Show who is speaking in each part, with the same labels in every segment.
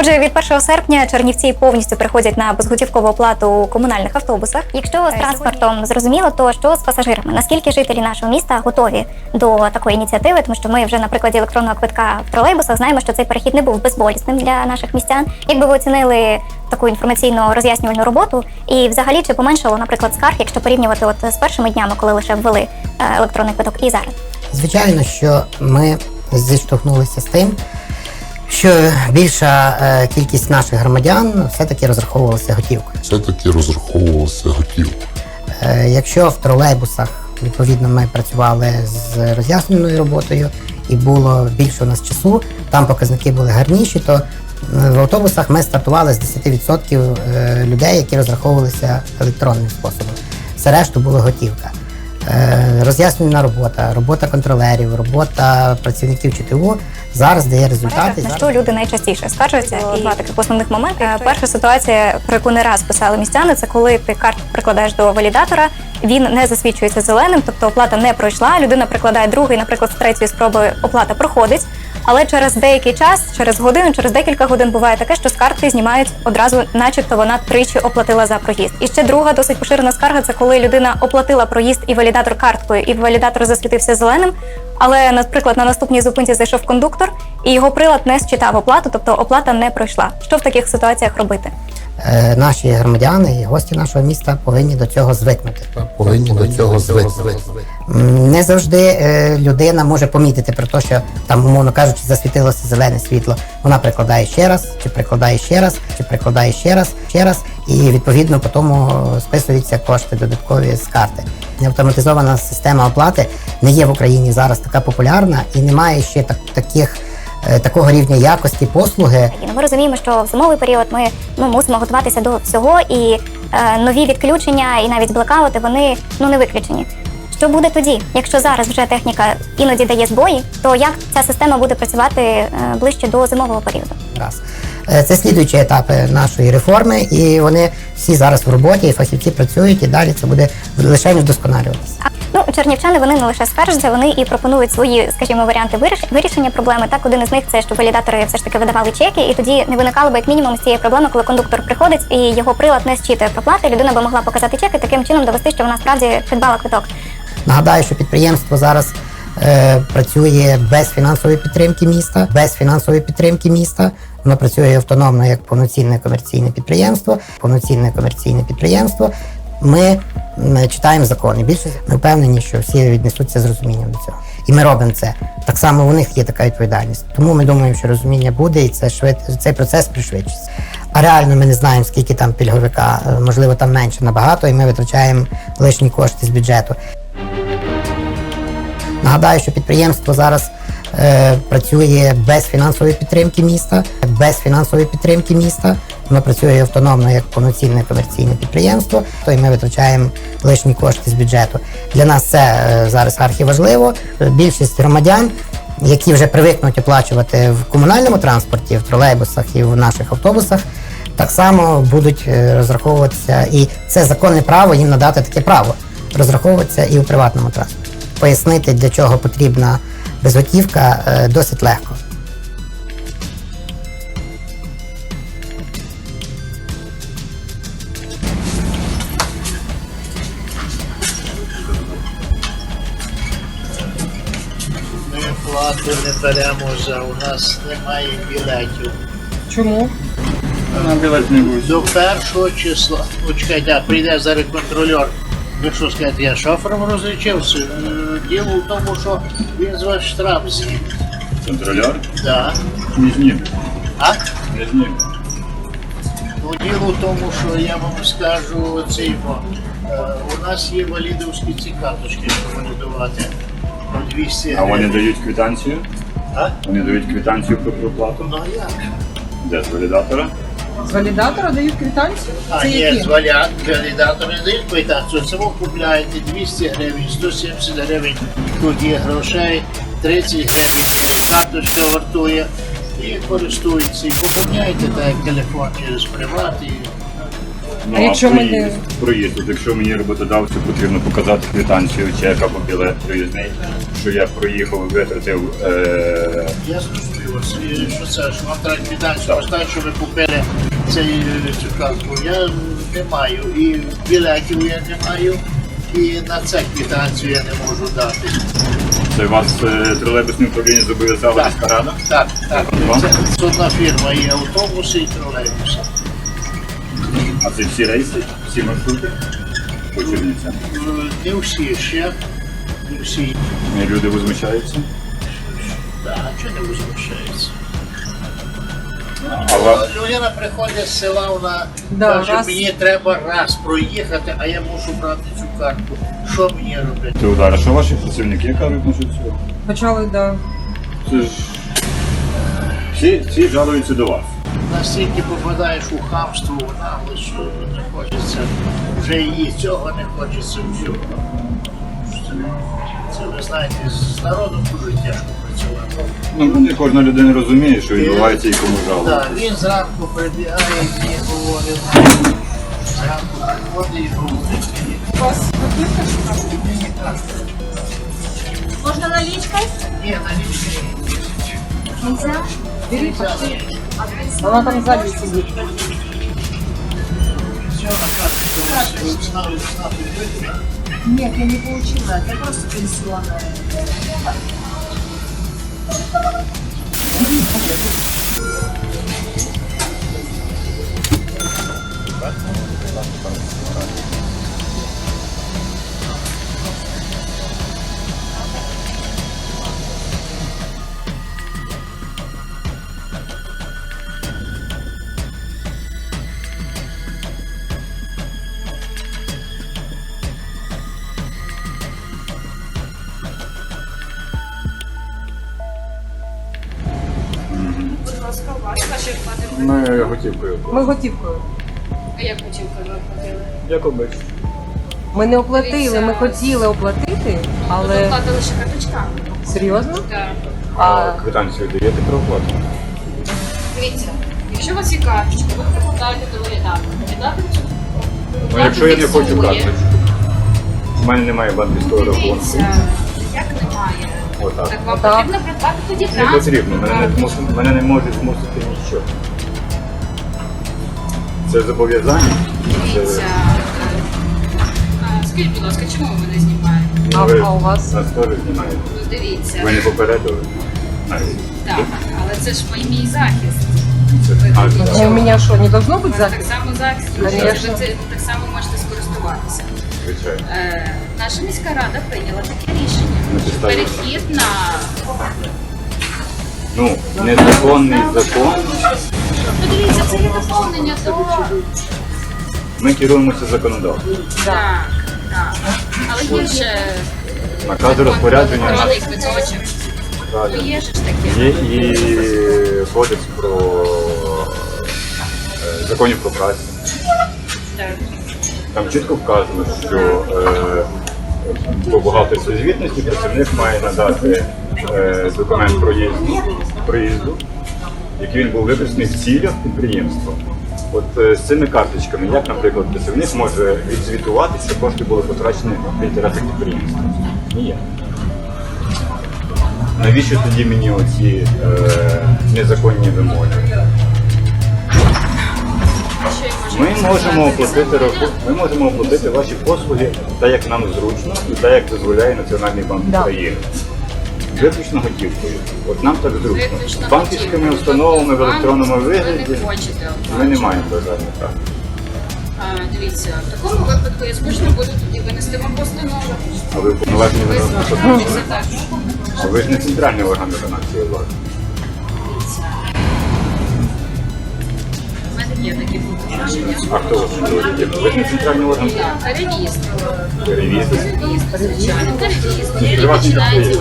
Speaker 1: Отже, від 1 серпня Чернівці повністю переходять на безготівкову оплату у комунальних автобусах. Якщо з транспортом зрозуміло, то що з пасажирами? Наскільки жителі нашого міста готові до такої ініціативи? Тому що ми вже на прикладі електронного квитка в тролейбусах знаємо, що цей перехід не був безболісним для наших містян. Якби ви оцінили таку інформаційно роз'яснювальну роботу, і взагалі чи поменшало, наприклад, скарг, якщо порівнювати от з першими днями, коли лише ввели е, електронний квиток, і зараз?
Speaker 2: Звичайно, що ми зіштовхнулися з тим, що більша е, кількість наших громадян все-таки розраховувалася готівкою.
Speaker 3: все-таки розраховувалася готівка.
Speaker 2: Е, Якщо в тролейбусах відповідно ми працювали з роз'ясненою роботою і було більше у нас часу, там показники були гарніші, то е, в автобусах ми стартували з 10% е, людей, які розраховувалися електронним способом. Все решту було готівка. Е, Роз'яснювальна робота, робота контролерів, робота працівників ЧТУ зараз дає результати.
Speaker 1: На що люди найчастіше скаржаться І два таких основних моменти. Е, Перша ситуація, про яку не раз писали містяни, це коли ти карту прикладаєш до валідатора, він не засвідчується зеленим, тобто оплата не пройшла. Людина прикладає другий, наприклад, з третьої спроби оплата проходить. Але через деякий час, через годину, через декілька годин буває таке, що з картки знімають одразу, начебто вона тричі оплатила за проїзд. І ще друга досить поширена скарга це коли людина оплатила проїзд і валідатор карткою, і валідатор засвітився зеленим. Але, наприклад, на наступній зупинці зайшов кондуктор, і його прилад не считав оплату, тобто оплата не пройшла. Що в таких ситуаціях робити?
Speaker 2: Е, Наші громадяни і гості нашого міста повинні до цього звикнути.
Speaker 3: Повинні до цього звикнути.
Speaker 2: Не завжди е, людина може помітити про те, що там, умовно кажучи, засвітилося зелене світло. Вона прикладає ще раз, чи прикладає ще раз, чи прикладає ще раз, ще раз, і відповідно по тому е, списуються кошти додаткові з карти. Автоматизована система оплати не є в Україні зараз така популярна і немає ще так, таких. Е, Такого рівня якості послуги,
Speaker 1: Ну, Ми розуміємо, що в зимовий період ми ну, мусимо готуватися до всього, і е, нові відключення, і навіть блекаути вони ну не виключені. Що буде тоді, якщо зараз вже техніка іноді дає збої, то як ця система буде працювати е, ближче до зимового періоду?
Speaker 2: раз. Е, Це слідуючі етапи нашої реформи, і вони всі зараз в роботі, і фахівці працюють, і далі це буде лише вдосконалюватися.
Speaker 1: Ну, чернівчани вони не лише скаржаться, вони і пропонують свої, скажімо, варіанти виріш- вирішення проблеми. Так, один із них це що валідатори все ж таки видавали чеки, і тоді не виникало б як мінімум з цієї проблеми, коли кондуктор приходить і його прилад не зчитує проплати. Людина би могла показати чек і таким чином довести, що вона справді придбала квиток.
Speaker 2: Нагадаю, що підприємство зараз е, працює без фінансової підтримки міста, без фінансової підтримки міста. Воно працює автономно як повноцінне комерційне підприємство, повноцінне комерційне підприємство. Ми читаємо закони. Більше ми впевнені, що всі віднесуться з розумінням до цього. І ми робимо це. Так само у них є така відповідальність. Тому ми думаємо, що розуміння буде, і це швид... цей процес пришвидшиться. А реально ми не знаємо, скільки там пільговика, Е, можливо, там менше набагато, і ми витрачаємо лишні кошти з бюджету. Нагадаю, що підприємство зараз працює без фінансової підтримки міста, без фінансової підтримки міста. Воно працює автономно як повноцінне комерційне підприємство, то й ми витрачаємо лишні кошти з бюджету. Для нас це е, зараз архіважливо. Е, Більшість громадян, які вже привикнуть оплачувати в комунальному транспорті, в тролейбусах і в наших автобусах, так само будуть е, розраховуватися, і це законне право їм надати таке право розраховуватися і у приватному транспорті. Пояснити, для чого потрібна безготівка, е, досить легко.
Speaker 4: Ми плату не беремо за у нас немає білетів.
Speaker 5: Чому? На білет не буде.
Speaker 4: До першого числа. Ну, чекайте, а прийде зараз контрольор. Ви що скажете, я шофером розлічився? Е, Діло в тому, що він з вас штраф з'їв.
Speaker 5: Контролер?
Speaker 4: Да.
Speaker 5: Не знімемо.
Speaker 4: А?
Speaker 5: Не знімемо.
Speaker 4: Ну, діло в тому, що я вам скажу цей, е, у нас є валідовські ці карточки, що валідувати. По 200
Speaker 5: А вони дають квитанцію?
Speaker 4: А?
Speaker 5: Вони дають квитанцію про проплату?
Speaker 4: Ну а як?
Speaker 5: Де з валідатора?
Speaker 6: З валідатора дають квитанцію?
Speaker 4: А
Speaker 6: Це
Speaker 4: ні,
Speaker 6: які?
Speaker 4: з валят, валідатори не дають квитанцію. Це ви купляєте 200 гривень, 170 гривень, тут є грошей, 30 гривень карточка вартує. І користуються, і поповняєте так як телефон через приват. І...
Speaker 5: Ну,
Speaker 6: А якщо ми
Speaker 5: проїзд,
Speaker 6: не-
Speaker 5: проїзд, от якщо мені роботодавцю потрібно показати квитанцію, чек або білет проїзний, що я проїхав і витратив е,
Speaker 4: Я зрозумів вас, що це, що вам треба квитанцію поставити, що ви купили цей, е. Я не маю, і білетів я не маю, і на це квитанцію я не можу дати.
Speaker 5: це вас е, тролейбусне управління зобов'язала міська рада.
Speaker 4: Так, так. Це, це одна фірма, і автобуси, і тролейбуси.
Speaker 5: А це всі рейси, всі маршрути по Чернівцям.
Speaker 4: Е, Не всі ще, не всі.
Speaker 5: Люди возмущаються.
Speaker 4: Так, чого не возмущаються?
Speaker 5: А ва-
Speaker 4: Людина приходить з села, вона
Speaker 6: Да,
Speaker 4: каже,
Speaker 6: раз.
Speaker 4: мені треба раз проїхати, а я мушу брати цю картку. Що мені робити?
Speaker 5: Ти удар, що ваші працівники кажуть насчет цього?
Speaker 6: Почали, да.
Speaker 5: Це ж всі, всі жалуються до вас.
Speaker 4: Настільки попадаєш у хамство, у наглость, що не хочеться вже її цього не хочеться всього. Це ви знаєте, з народом дуже тяжко працювати.
Speaker 5: Ну, не кожна людина розуміє, що відбувається і кому жалується.
Speaker 4: Так, він зранку прибігає і мені говорить, зранку приходить і говорить мені.
Speaker 7: Можна налічка?
Speaker 4: Ні, на лічні.
Speaker 6: Вона там ззаді сидить.
Speaker 4: Все на карточку у вас знали, знати будете?
Speaker 7: Нет, я не получила. Это просто пенсионная.
Speaker 5: Готівкою.
Speaker 6: Ми готівкою.
Speaker 8: А як готівкою ви оплатили?
Speaker 5: Як обично.
Speaker 6: Ми не оплатили, ми хотіли оплатити,
Speaker 8: Ви
Speaker 6: але
Speaker 8: оплатили лише карточками.
Speaker 6: серйозно?
Speaker 8: Так.
Speaker 6: А
Speaker 5: квитанцію даєте про оплату?
Speaker 8: Дивіться, якщо у вас є карточка, ви прикладаєте до валідатора.
Speaker 5: Ну, якщо я не хочу карточку. У мене немає банківського рахунку.
Speaker 8: Дивіться, як немає.
Speaker 5: Отак.
Speaker 8: Так вам потрібно придбати тоді
Speaker 5: Не
Speaker 8: транспорт.
Speaker 5: потрібно, мене не, змус- мене не можуть змусити нічого. Це зобов'язання.
Speaker 8: Дивіться. е, а, Скажіть, будь ласка, чому ви мене знімаєте?
Speaker 6: А-
Speaker 5: ви
Speaker 6: а у вас?
Speaker 5: Нас теж знімаєте.
Speaker 8: Ну дивіться.
Speaker 5: Ви не попередили? Навіть.
Speaker 8: Так, але це ж мій- мій захист.
Speaker 5: Це-
Speaker 8: Ви
Speaker 5: а, так.
Speaker 6: у мене що, не должно
Speaker 8: У
Speaker 6: бути
Speaker 8: вас так
Speaker 6: захист?
Speaker 8: само захист, ви
Speaker 6: Конечно.
Speaker 8: це так само можете скористуватися.
Speaker 5: Звичайно.
Speaker 8: Е, наша міська рада прийняла таке рішення.
Speaker 5: На підставі
Speaker 8: Перехід на
Speaker 5: Ну, незаконний закон.
Speaker 8: подивіться, це є доповнення до
Speaker 5: Ми керуємося законодавством.
Speaker 8: так, так. Але є ще
Speaker 5: Накази розпорядження
Speaker 8: електронний квиточок. Ну є ж таке.
Speaker 5: Є і кодекс про е, законів про працю.
Speaker 8: Так.
Speaker 5: Там чітко вказано, що е, по бухгалтерській звітності працівник має надати е, документ проїзду, проїзду, який він був виписаний в цілях підприємства. От е, з цими карточками, як, наприклад, працівник може відзвітувати, що кошти були потрачені в інтересах підприємства? Ніяк. Навіщо тоді мені оці е, незаконні вимоги? Ми можемо оплатити рахунок, ми можемо оплатити ваші послуги так, як нам зручно, і так, як дозволяє Національний банк
Speaker 6: Да.
Speaker 5: України. Виключно готівкою. От нам так зручно. З банківськими установами в електронному
Speaker 8: Ви
Speaker 5: вигляді
Speaker 8: не хочете
Speaker 5: ми не маємо бажання так.
Speaker 8: Дивіться, в такому випадку я змушена буду тоді винести вам постанову.
Speaker 5: А ви
Speaker 8: Ви так.
Speaker 5: А ви ж не центральний орган виконавчої влади.
Speaker 8: У мене є такі повноваження.
Speaker 5: А хто ви? Ви ж не центральний орган
Speaker 8: Так, перевізка.
Speaker 5: перевізки.
Speaker 8: Перевізка, звичайно, міській раді.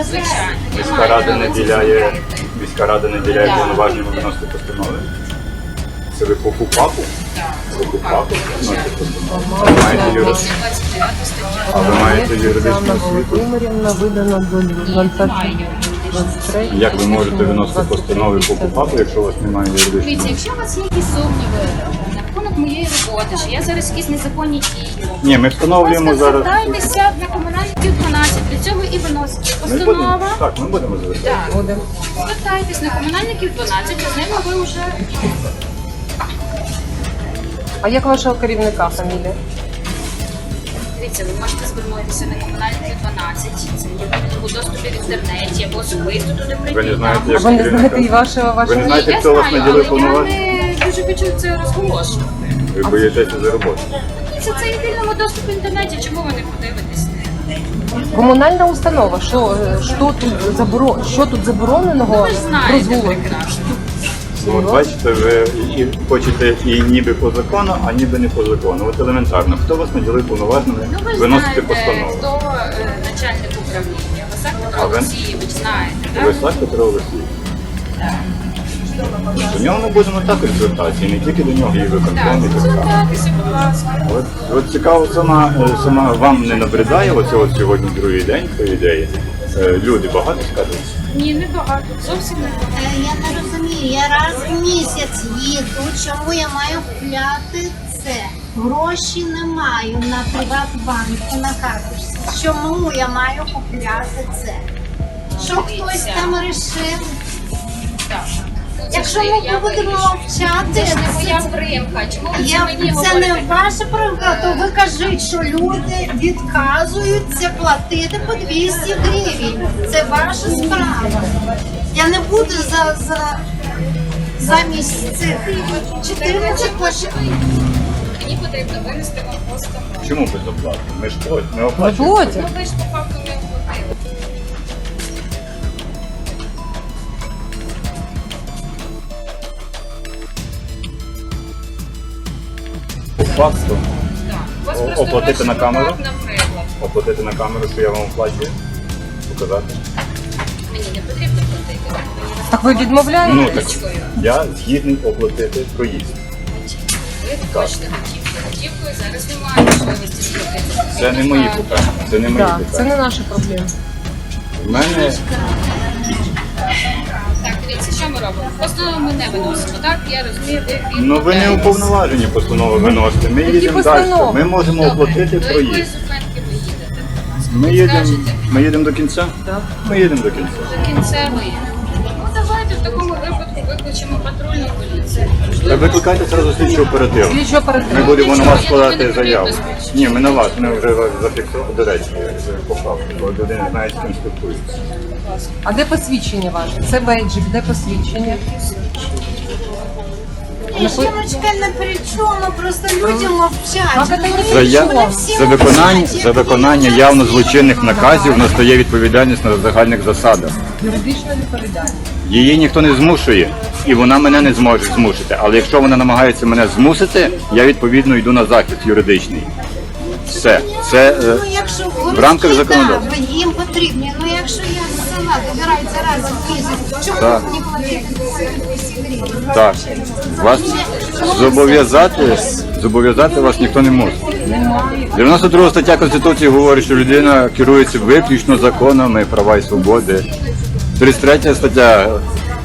Speaker 8: Звичайно.
Speaker 5: Міська рада не діляє, міська рада не діляє повноваження виносити постанови. Це ви по ФУПАПу? Ви ФУПАПу виносите постанови? А ви маєте юридичну А ви маєте юридичну освіту?
Speaker 6: Володимирівна видана до
Speaker 8: Ні, немає
Speaker 6: 20
Speaker 8: юридичної.
Speaker 5: Як ви можете виносити постанови по КУПАПу, якщо у вас немає юридичної?
Speaker 8: Дивіться, якщо у вас є якісь сумніви рахунок моєї роботи, що я зараз якісь незаконні дії.
Speaker 5: Ні, ми встановлюємо зараз.
Speaker 8: звертайтеся на комунальників 12, для цього і виносите
Speaker 5: Ми будемо,
Speaker 8: постанова.
Speaker 5: так, ми будемо звертати.
Speaker 8: Так, звертайтесь на комунальників 12, з ними ви вже
Speaker 6: А як вашого керівника фамілія?
Speaker 8: Дивіться, ви можете звернутися на комунальників 12, це є у доступі в інтернеті або особисто туди прийти.
Speaker 5: Ви не знаєте, як
Speaker 6: ви не
Speaker 5: керівника?
Speaker 6: знаєте і вашого
Speaker 5: Ви не
Speaker 6: вашого
Speaker 5: знаєте,
Speaker 8: я
Speaker 5: хто вас
Speaker 8: знаю,
Speaker 5: наділив
Speaker 8: але я
Speaker 5: повноваження?
Speaker 8: не дуже хочу це розголошувати.
Speaker 5: Ви боїтеся за роботу.
Speaker 8: Це, це є в вільному доступі в інтернеті, чому ви не подивитесь?
Speaker 6: комунальна установа. Що, що тут заборо... що тут забороненого
Speaker 8: Ви ж знаєте
Speaker 6: дозволено?
Speaker 8: прекрасно.
Speaker 5: Ну, от бачите, ви і хочете і ніби по закону, а ніби не по закону. От елементарно, хто вас наділив повноваженими
Speaker 8: Ну ви ж
Speaker 5: виносити
Speaker 8: знаєте,
Speaker 5: постанову?
Speaker 8: хто е, начальник управління. Васак
Speaker 5: А
Speaker 8: Петро
Speaker 5: ви?
Speaker 8: Олексійович, знаєте, так?
Speaker 5: Висак Петро Олексійович. До нього ми будемо також звертатися, не тільки до нього, і
Speaker 8: Так,
Speaker 5: виконком, і так
Speaker 8: звертайтеся, будь ласка.
Speaker 5: От, от цікаво, сама, е, сама вам не набридає оце от сьогодні другий день, по ідеї. Е, Люди багато скажуть.
Speaker 8: Ні, не багато, зовсім не багато.
Speaker 9: Е, Я не розумію, я раз в місяць їду, чому я маю купляти це? Гроші не маю на Приватбанку на карточці. Чому я маю купляти це? Що хтось там рішив?
Speaker 8: Так.
Speaker 9: Якщо ми
Speaker 8: я
Speaker 9: будемо мовчати,
Speaker 8: Це не моя примха. Чому ви це
Speaker 9: Я,
Speaker 8: мені
Speaker 9: це не
Speaker 8: говорите?
Speaker 9: ваша правда, то ви кажіть, що люди відказуються платити по 200 гривень. Це ваша справа. Я не буду за, за замість цих 14 платити.
Speaker 8: Мені потрібно винести вам постанову.
Speaker 5: Чому безоплатно? Ми ж платимо, ми
Speaker 6: Ви
Speaker 5: оплачуємо.
Speaker 6: платите?
Speaker 8: Ну ви ж по факту Так. Вас просто
Speaker 5: оплатити на камеру?
Speaker 8: Наприклад.
Speaker 5: оплатити на камеру, що я вам оплачую. Показати.
Speaker 8: Мені не потрібно платити. ви мені
Speaker 6: Так ви відмовляєте?
Speaker 5: Ну так я згідний оплатити проїзд.
Speaker 8: Ви хочете готівку. Готівкою зараз немає можливості сплатити.
Speaker 5: Це не мої питання. Це не мої
Speaker 6: Так, це
Speaker 5: питання.
Speaker 6: не наша проблема.
Speaker 5: В мене
Speaker 8: Так, дивіться, що ми робимо? Постанову ми не виносимо, так? Я розумію, ви
Speaker 5: ну ви не
Speaker 8: відмовляєтесь.
Speaker 5: уповноважені постанови виносити. Ми
Speaker 6: Які
Speaker 5: їдемо далі.
Speaker 6: постанови?
Speaker 5: Ми можемо
Speaker 8: Добре,
Speaker 5: оплатити
Speaker 8: До якої
Speaker 5: проїзд.
Speaker 8: зупинки ви їдете?
Speaker 5: Ми їдемо.
Speaker 8: Скажете.
Speaker 5: Ми їдемо до кінця?
Speaker 6: Так.
Speaker 5: Ми їдемо до кінця.
Speaker 8: До кінця ми такому викличемо патрульну поліцію.
Speaker 5: Та викликайте зразу слідчу оперативну.
Speaker 6: Слідчо оперативно.
Speaker 5: Ми будемо на вас складати заяву. Ні, ми на вас, ми вже вас зафіксували. До речі, по факту, бо людина знає, з ким спілкується.
Speaker 6: А де посвідчення ваше? Це бейджик, де посвідчення?
Speaker 9: Жіночка не при чому, просто люди мовчать.
Speaker 6: Как
Speaker 5: За, я,
Speaker 9: Вони всі
Speaker 5: за, виконання,
Speaker 9: мовчать,
Speaker 5: за
Speaker 9: як
Speaker 5: виконання
Speaker 9: вони
Speaker 5: явно
Speaker 9: мовчать.
Speaker 5: злочинних наказів настає відповідальність на загальних засадах.
Speaker 6: Юридична відповідальність.
Speaker 5: Її ніхто не змушує, і вона мене не зможе змусити. Але якщо вона намагається мене змусити, я відповідно йду на захист юридичний. Все. Це е,
Speaker 9: Ну, якщо
Speaker 5: в рамках законодавства.
Speaker 9: їм потрібні. Ну, якщо я сама добираюся раз в чому
Speaker 5: Так.
Speaker 9: мені платити ці 200 гривень?
Speaker 5: так. Вас зобов'язати, зобов'язати вас ніхто не може. 92 стаття Конституції говорить, що людина керується виключно законами права і свободи. 33 стаття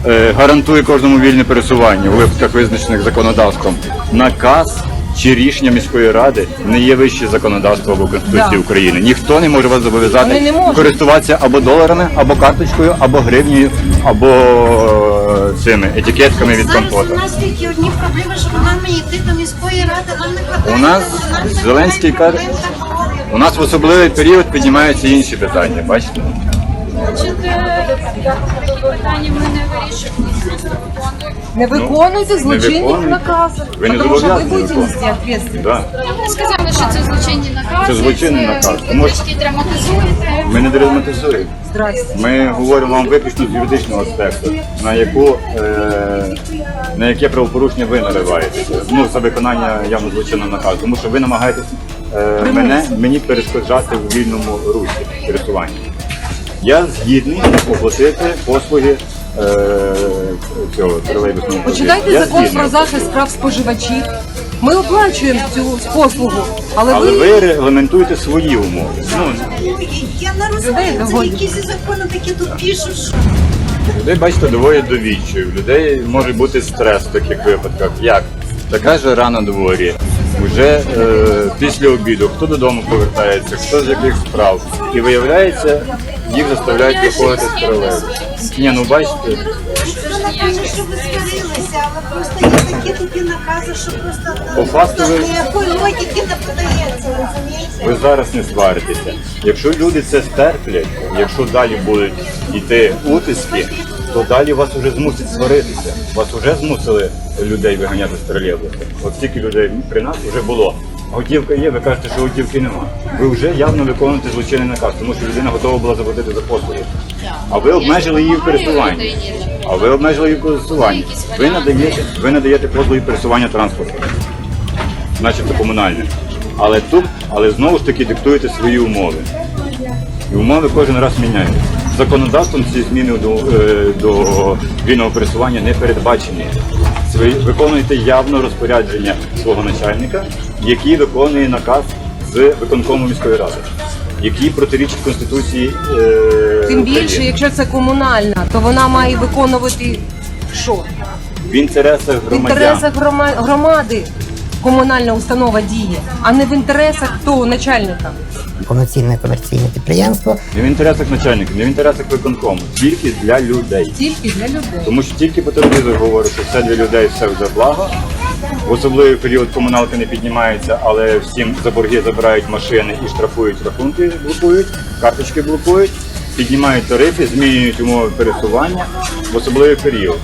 Speaker 5: е, гарантує кожному вільне пересування у випадках, визначених законодавством. Наказ чи рішення міської ради не є вище законодавства або Конституції
Speaker 6: Да.
Speaker 5: України. Ніхто не може вас
Speaker 6: Вони
Speaker 5: зобов'язати
Speaker 6: не можуть.
Speaker 5: користуватися або доларами, або карточкою, або гривнею, або е, цими етикетками від
Speaker 9: Зараз у нас тільки одні проблеми, що нам йти до міської ради, нам не хватає.
Speaker 5: У нас
Speaker 9: нам не
Speaker 5: Зеленський каже-
Speaker 9: проблем.
Speaker 5: У нас в особливий період піднімаються інші питання. Бачите?
Speaker 8: Значить, е, питання ми не вирішуємо, ми просто виконуємо.
Speaker 6: Не виконуйте злочинні
Speaker 5: виконуйте.
Speaker 6: накази.
Speaker 5: Ви не
Speaker 6: Тому що ви
Speaker 5: зобов'язані
Speaker 6: будете
Speaker 5: виконувати.
Speaker 6: нести відповідальність.
Speaker 5: Да.
Speaker 8: Ми сказали, що це злочинні накази.
Speaker 5: Це злочинний наказ.
Speaker 8: Ви
Speaker 5: Тому-
Speaker 8: трішки драматизуєте.
Speaker 5: Ми не драматизуємо.
Speaker 6: Здрасте.
Speaker 5: Ми говоримо вам виключно з юридичного аспекту, на яку е, на яке правопорушення ви нариваєтеся. Ну за виконання явно злочинного наказу, тому що ви намагаєтесь е, мене мені перешкоджати в вільному русі пересуванні. Я згідний оплатити послуги е, цього тролейбусного
Speaker 6: Почитайте
Speaker 5: Я
Speaker 6: закон
Speaker 5: згідний.
Speaker 6: про захист прав споживачів. Ми оплачуємо цю послугу, але,
Speaker 5: Але
Speaker 6: ви
Speaker 5: ви регламентуєте свої умови. Ну,
Speaker 9: Я не розумію, це
Speaker 6: доводять.
Speaker 9: якісь закони такі тут пишуть, що
Speaker 5: людей, бачите, доводять до. У людей може бути стрес в таких випадках. Як? така жара на дворі. Вже е, після обіду хто додому повертається, хто з яких справ. І виявляється, їх заставляють виходити з тролейбусу. Ні, ну бачите,
Speaker 9: Ви не що ви сварилися, але просто є такі такі накази, що просто
Speaker 5: По факту ви-
Speaker 9: логіки не подається, розумієте?
Speaker 5: ви зараз не сваритеся. Якщо люди це стерплять, якщо далі будуть йти утиски, то далі вас вже змусять сваритися. Вас вже змусили людей виганяти з тролейбуса. От стільки людей при нас вже було. Готівка є, ви кажете, що готівки нема. Ви вже явно виконуєте злочинний наказ, тому що людина готова була заплатити за послуги. А ви обмежили її в пересуванні. А ви обмежили її в пересуванні. Ви надаєте, ви надаєте послуги пересування транспорту начебто комунальне. Але тут, але знову ж таки диктуєте свої умови. І умови кожен раз міняють. Законодавством ці зміни до, е, до вільного пересування не передбачені. Ви виконуєте явно розпорядження свого начальника, який виконує наказ з виконкому міської ради, який протирічить Конституції. Е,
Speaker 6: Тим більше,
Speaker 5: України.
Speaker 6: якщо це комунальна, то вона має виконувати що?
Speaker 5: в інтересах
Speaker 6: В
Speaker 5: громадян.
Speaker 6: інтересах грома- громади комунальна установа діє, а не в інтересах того начальника.
Speaker 2: Повноцінне комерційне підприємство.
Speaker 5: Не в інтересах начальника, не в інтересах виконкому, тільки для людей.
Speaker 6: Тільки для людей.
Speaker 5: Тому що тільки по телевізору говорять, що все для людей, все за благо. В особливий період комуналка не піднімається, але всім за борги забирають машини і штрафують рахунки, блокують, карточки блокують, піднімають тарифи, змінюють умови пересування в особливий період.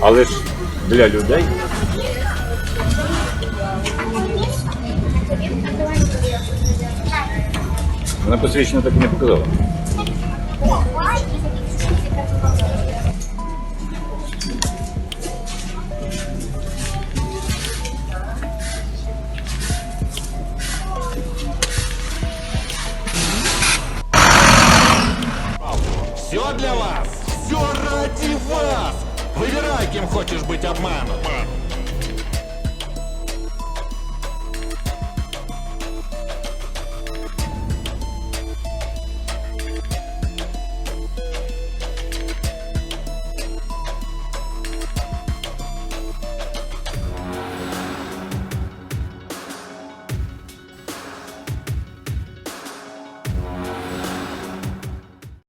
Speaker 5: Але ж для людей. Вона посвідчення так і не показала.
Speaker 10: Все для вас, все ради вас. Выбирай, кем хочешь быть обманут.